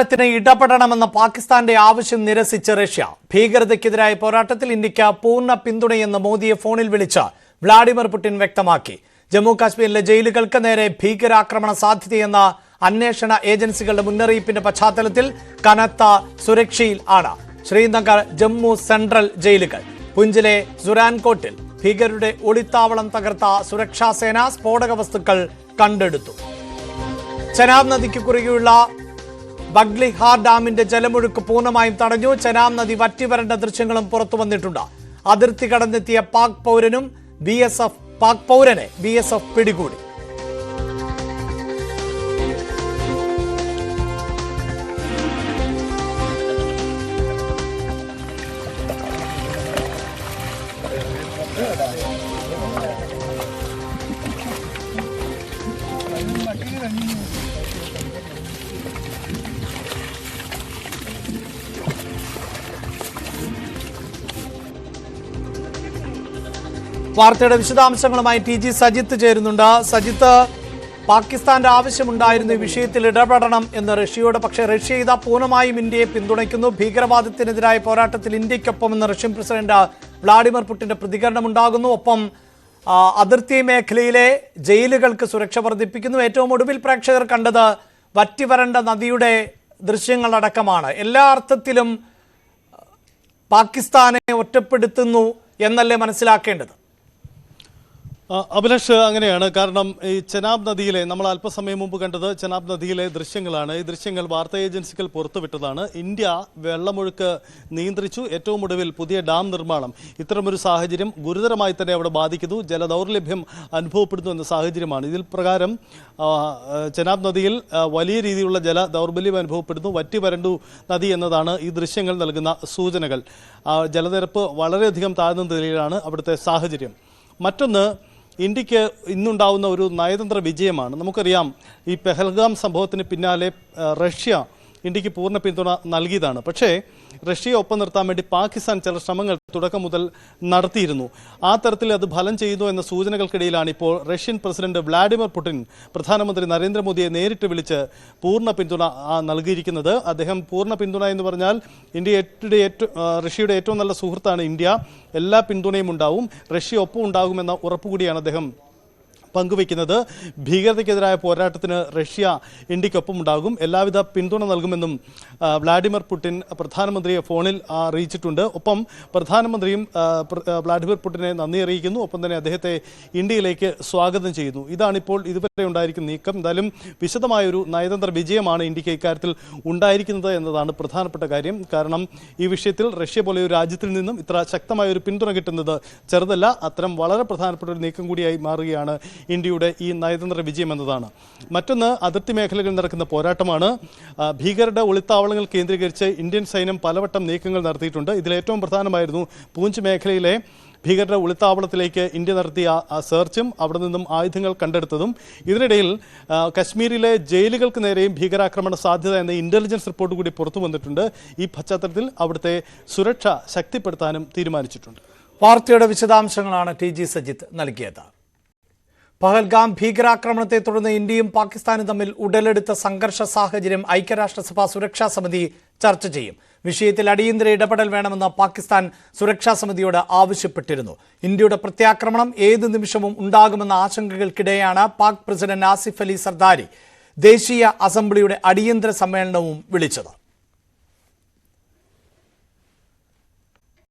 നിലവാരത്തിന് ഇടപെടണമെന്ന പാകിസ്ഥാന്റെ ആവശ്യം നിരസിച്ച് റഷ്യ. ഭീകരതയ്ക്കെതിരായ പോരാട്ടത്തിൽ ഇന്ത്യയ്ക്ക് പൂർണ പിന്തുണയെന്ന് മോദിയെ ഫോണിൽ വിളിച്ച് വ്ളാഡിമിർ പുടിൻ വ്യക്തമാക്കി. ജമ്മു കാശ്മീരിലെ ജയിലുകൾക്ക് നേരെ ഭീകരാക്രമണ സാധ്യതയെന്ന അന്വേഷണ ഏജൻസികളുടെ മുന്നറിയിപ്പിന്റെ പശ്ചാത്തലത്തിൽ കനത്ത സുരക്ഷയിൽ ആണ് ശ്രീനഗർ ജമ്മു സെൻട്രൽ ജയിലുകൾ. പുഞ്ചിലെ സുരാൻകോട്ടിൽ ഭീകരരുടെ ഒളിത്താവളം തകർത്ത സുരക്ഷാസേന സ്ഫോടക വസ്തുക്കൾ കണ്ടെടുത്തു. ചനാബ് നദിക്ക് കുറുകെയുള്ള ബഗ്ലിഹാർ ഡാമിന്റെ ജലമൊഴുക്ക് പൂർണമായും തടഞ്ഞു. ചനാം നദി വറ്റിവരേണ്ട ദൃശ്യങ്ങളും പുറത്തു വന്നിട്ടുണ്ട്. അതിർത്തി കടന്നെത്തിയ പാക് പൗരനും ബി എസ് എഫ് പാക് പൗരനെ ബി എസ് എഫ് പിടികൂടി. വാർത്തയുടെ വിശദാംശങ്ങളുമായി ടി ജി സജിത്ത് ചേരുന്നുണ്ട്. സജിത്ത് പാകിസ്ഥാന്റെ ആവശ്യമുണ്ടായിരുന്നു ഈ വിഷയത്തിൽ ഇടപെടണം എന്ന് റഷ്യയോട് പക്ഷേ റഷ്യ ഇതാ പൂർണമായും ഇന്ത്യയെ പിന്തുണയ്ക്കുന്നു. ഭീകരവാദത്തിനെതിരായ പോരാട്ടത്തിൽ ഇന്ത്യക്കൊപ്പം എന്ന് റഷ്യൻ പ്രസിഡന്റ് വ്ളാഡിമിർ പുടിന്റെ പ്രതികരണം ഉണ്ടാകുന്നു ഒപ്പം അതിർത്തി മേഖലയിലെ ജയിലുകൾക്ക് സുരക്ഷ വർദ്ധിപ്പിക്കുന്നു. ഏറ്റവും ഒടുവിൽ പ്രേക്ഷകർ കണ്ടത് വറ്റിവരണ്ട നദിയുടെ ദൃശ്യങ്ങളടക്കമാണ്. എല്ലാ അർത്ഥത്തിലും പാകിസ്ഥാനെ ഒറ്റപ്പെടുത്തുന്നു എന്നല്ലേ മനസ്സിലാക്കേണ്ടത്? അഭിലാഷ് അങ്ങനെയാണ്. കാരണം ഈ ചെനാബ് നദിയിലെ നമ്മൾ അല്പസമയം മുമ്പ് കണ്ടത് ചെനാബ് നദിയിലെ ദൃശ്യങ്ങളാണ്. ഈ ദൃശ്യങ്ങൾ വാർത്താ ഏജൻസികൾ പുറത്തുവിട്ടതാണ്. ഇന്ത്യ വെള്ളമൊഴുക്ക് നിയന്ത്രിച്ചു. ഏറ്റവും ഒടുവിൽ പുതിയ ഡാം നിർമ്മാണം. ഇത്തരമൊരു സാഹചര്യം ഗുരുതരമായി തന്നെ അവിടെ ബാധിക്കുന്നു. ജലദൗർലഭ്യം അനുഭവപ്പെടുന്നു എന്ന സാഹചര്യമാണ്. ഇതിൽ പ്രകാരം ചെനാബ് നദിയിൽ വലിയ രീതിയിലുള്ള ജല ദൗർബല്യം അനുഭവപ്പെടുന്നു. വറ്റി വരണ്ടു നദി എന്നതാണ് ഈ ദൃശ്യങ്ങൾ നൽകുന്ന സൂചനകൾ. ജലനിരപ്പ് വളരെയധികം താഴ്ന്ന നിലയിലാണ് അവിടുത്തെ സാഹചര്യം. മറ്റൊന്ന് ഇന്ത്യയ്ക്ക് ഇന്നുണ്ടാവുന്ന ഒരു നയതന്ത്ര വിജയമാണ്. നമുക്കറിയാം ഈ പെഹൽഗാം സംഭവത്തിന് പിന്നാലെ റഷ്യ ഇന്ത്യയ്ക്ക് പൂർണ പിന്തുണ നൽകിയതാണ്. പക്ഷേ റഷ്യയെ ഒപ്പം നിർത്താൻ വേണ്ടി പാകിസ്ഥാൻ ചില ശ്രമങ്ങൾ തുടക്കം മുതൽ നടത്തിയിരുന്നു. ആ തരത്തിൽ അത് ഫലം ചെയ്യുന്നു എന്ന സൂചനകൾക്കിടയിലാണ് ഇപ്പോൾ റഷ്യൻ പ്രസിഡന്റ് വ്ളാഡിമിർ പുടിൻ പ്രധാനമന്ത്രി നരേന്ദ്രമോദിയെ നേരിട്ട് വിളിച്ച് പൂർണ പിന്തുണ നൽകിയിരിക്കുന്നത്. അദ്ദേഹം പൂർണ പിന്തുണ എന്ന് പറഞ്ഞാൽ ഇന്ത്യയുടെ ഏറ്റവും റഷ്യയുടെ ഏറ്റവും നല്ല സുഹൃത്താണ് ഇന്ത്യ. എല്ലാ പിന്തുണയും ഉണ്ടാവും. റഷ്യ ഒപ്പം ഉണ്ടാകുമെന്ന ഉറപ്പുകൂടിയാണ് അദ്ദേഹം പങ്കുവയ്ക്കുന്നത്. ഭീകരതയ്ക്കെതിരായ പോരാട്ടത്തിന് റഷ്യ ഇന്ത്യക്കൊപ്പം ഉണ്ടാകും. എല്ലാവിധ പിന്തുണ നൽകുമെന്നും വ്ളാഡിമിർ പുടിൻ പ്രധാനമന്ത്രിയെ ഫോണിൽ അറിയിച്ചിട്ടുണ്ട്. ഒപ്പം പ്രധാനമന്ത്രിയും വ്ളാഡിമിർ പുടിനെ നന്ദി അറിയിക്കുന്നു. ഒപ്പം തന്നെ അദ്ദേഹത്തെ ഇന്ത്യയിലേക്ക് സ്വാഗതം ചെയ്യുന്നു. ഇതാണിപ്പോൾ ഇതുവരെ ഉണ്ടായിരിക്കുന്ന നീക്കം. എന്തായാലും വിശദമായൊരു നയതന്ത്ര വിജയമാണ് ഇന്ത്യയ്ക്ക് ഇക്കാര്യത്തിൽ ഉണ്ടായിരിക്കുന്നത് എന്നതാണ് പ്രധാനപ്പെട്ട കാര്യം. കാരണം ഈ വിഷയത്തിൽ റഷ്യ പോലെ ഒരു രാജ്യത്തിൽ നിന്നും ഇത്ര ശക്തമായ ഒരു പിന്തുണ കിട്ടുന്നത് ചെറുതല്ല. അത്തരം വളരെ പ്രധാനപ്പെട്ട ഒരു നീക്കം കൂടിയായി മാറുകയാണ് ഇന്ത്യയുടെ ഈ നയതന്ത്ര വിജയം എന്നതാണ്. മറ്റൊന്ന് അതിർത്തി മേഖലകളിൽ നടക്കുന്ന പോരാട്ടമാണ്. ഭീകരരുടെ ഒളിത്താവളങ്ങൾ കേന്ദ്രീകരിച്ച് ഇന്ത്യൻ സൈന്യം പലവട്ടം നീക്കങ്ങൾ നടത്തിയിട്ടുണ്ട്. ഇതിലേറ്റവും പ്രധാനമായിരുന്നു പൂഞ്ച് മേഖലയിലെ ഭീകരരുടെ ഒളിത്താവളത്തിലേക്ക് ഇന്ത്യ നടത്തിയ സെർച്ചും അവിടെ നിന്നും ആയുധങ്ങൾ കണ്ടെടുത്തതും. ഇതിനിടയിൽ കശ്മീരിലെ ജയിലുകൾക്ക് നേരെയും ഭീകരാക്രമണ സാധ്യത എന്ന ഇന്റലിജൻസ് റിപ്പോർട്ട് കൂടി പുറത്തു വന്നിട്ടുണ്ട്. ഈ പശ്ചാത്തലത്തിൽ അവിടുത്തെ സുരക്ഷ ശക്തിപ്പെടുത്താനും തീരുമാനിച്ചിട്ടുണ്ട്. വാർത്തയുടെ വിശദാംശങ്ങളാണ് ടി ജി സജിത്ത് നൽകിയത്. പഹൽഗാം ഭീകരാക്രമണത്തെ തുടർന്ന് ഇന്ത്യയും പാകിസ്ഥാനും തമ്മിൽ ഉടലെടുത്ത സംഘർഷ സാഹചര്യം ഐക്യരാഷ്ട്രസഭ സുരക്ഷാ സമിതി ചർച്ച ചെയ്യും. വിഷയത്തിൽ അടിയന്തര ഇടപെടൽ വേണമെന്ന് പാകിസ്ഥാൻ സുരക്ഷാ സമിതിയോട് ആവശ്യപ്പെട്ടിരുന്നു. ഇന്ത്യയുടെ പ്രത്യാക്രമണം ഏത് നിമിഷവും ഉണ്ടാകുമെന്ന ആശങ്കകൾക്കിടെയാണ് പാക് പ്രസിഡന്റ് ആസിഫ് അലി സർദാരി ദേശീയ അസംബ്ലിയുടെ അടിയന്തര സമ്മേളനവും വിളിച്ചത്.